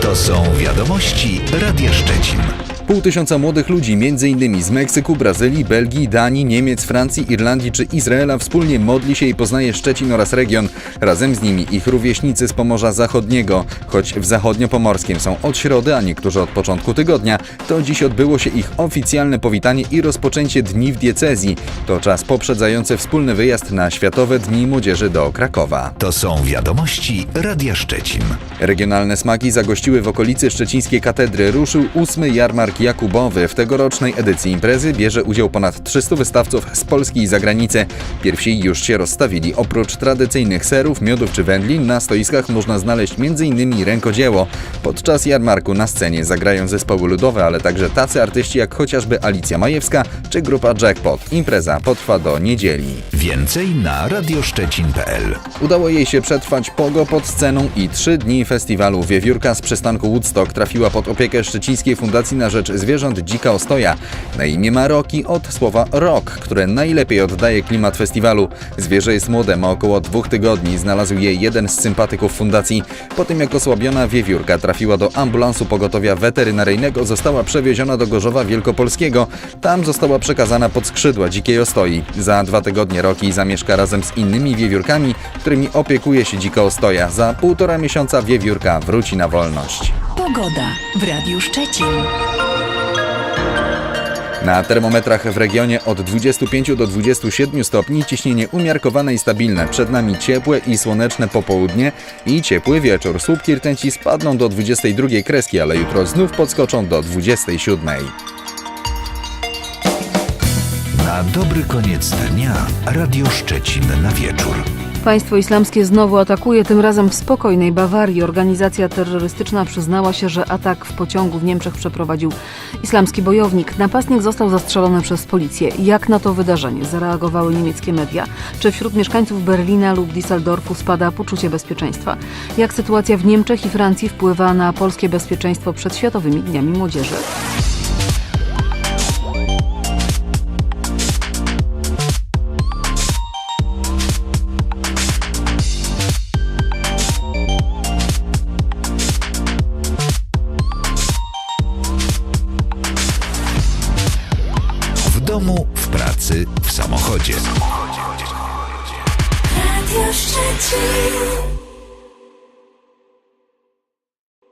To są wiadomości Radia Szczecin. Pół tysiąca młodych ludzi, m.in. z Meksyku, Brazylii, Belgii, Danii, Niemiec, Francji, Irlandii czy Izraela wspólnie modli się i poznaje Szczecin oraz region. Razem z nimi ich rówieśnicy z Pomorza Zachodniego. Choć w zachodniopomorskim są od środy, a niektórzy od początku tygodnia, to dziś odbyło się ich oficjalne powitanie i rozpoczęcie dni w diecezji. To czas poprzedzający wspólny wyjazd na Światowe Dni Młodzieży do Krakowa. To są wiadomości Radia Szczecin. Regionalne smaki zagościły w okolicy szczecińskiej katedry. Ruszył ósmy jarmark Jakubowy. W tegorocznej edycji imprezy bierze udział ponad 300 wystawców z Polski i zagranicy. Pierwsi już się rozstawili. Oprócz tradycyjnych serów, miodów czy wędlin, na stoiskach można znaleźć m.in. rękodzieło. Podczas jarmarku na scenie zagrają zespoły ludowe, ale także tacy artyści jak chociażby Alicja Majewska czy grupa Jackpot. Impreza potrwa do niedzieli. Więcej na radioszczecin.pl. Udało jej się przetrwać pogo pod sceną i trzy dni festiwalu Wiewiórka z przystanku Woodstock trafiła pod opiekę Szczecińskiej Fundacji na Rzecz Zwierząt Dzika Ostoja. Na imię ma Roki od słowa rock, które najlepiej oddaje klimat festiwalu. Zwierzę jest młode, ma około dwóch tygodni. Znalazł je jeden z sympatyków fundacji. Po tym jak osłabiona Wiewiórka trafiła do ambulansu pogotowia weterynaryjnego, została przewieziona do Gorzowa Wielkopolskiego. Tam została przekazana pod skrzydła Dzikiej Ostoi. Za dwa tygodnie Roki zamieszka razem z innymi wiewiórkami, którymi opiekuje się Dzika Ostoja. Za półtora miesiąca wiewiórka wróci na wolność. Pogoda w Radiu Szczecin. Na termometrach w regionie od 25 do 27 stopni ciśnienie umiarkowane i stabilne. Przed nami ciepłe i słoneczne popołudnie i ciepły wieczór. Słupki rtęci spadną do 22 kreski, ale jutro znów podskoczą do 27. Na dobry koniec dnia Radio Szczecin na wieczór. Państwo islamskie znowu atakuje, tym razem w spokojnej Bawarii. Organizacja terrorystyczna przyznała się, że atak w pociągu w Niemczech przeprowadził islamski bojownik. Napastnik został zastrzelony przez policję. Jak na to wydarzenie zareagowały niemieckie media? Czy wśród mieszkańców Berlina lub Düsseldorfu spada poczucie bezpieczeństwa? Jak sytuacja w Niemczech i Francji wpływa na polskie bezpieczeństwo przed Światowymi Dniami Młodzieży? Domu, w pracy, w samochodzie. Radio Szczecin.